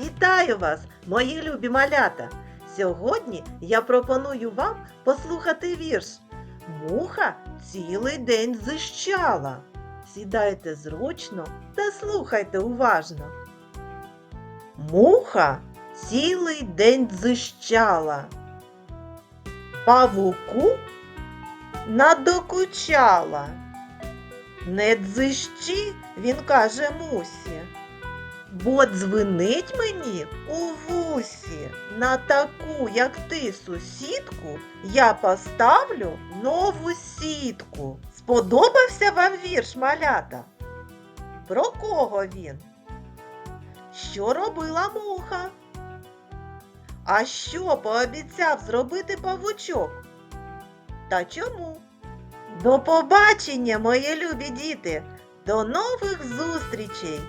Вітаю вас, мої любі малята! Сьогодні я пропоную вам послухати вірш. Муха цілий день зищала. Сідайте зручно та слухайте уважно. Муха цілий день дзищала. Павуку надокучала. Не дзищі, він каже мусі, бо дзвенить мені у вусі. На таку, як ти, сусідку, я поставлю нову сітку. Сподобався вам вірш, малята? Про кого він? Що робила муха? А що пообіцяв зробити павучок? Та чому? До побачення, мої любі діти! До нових зустрічей!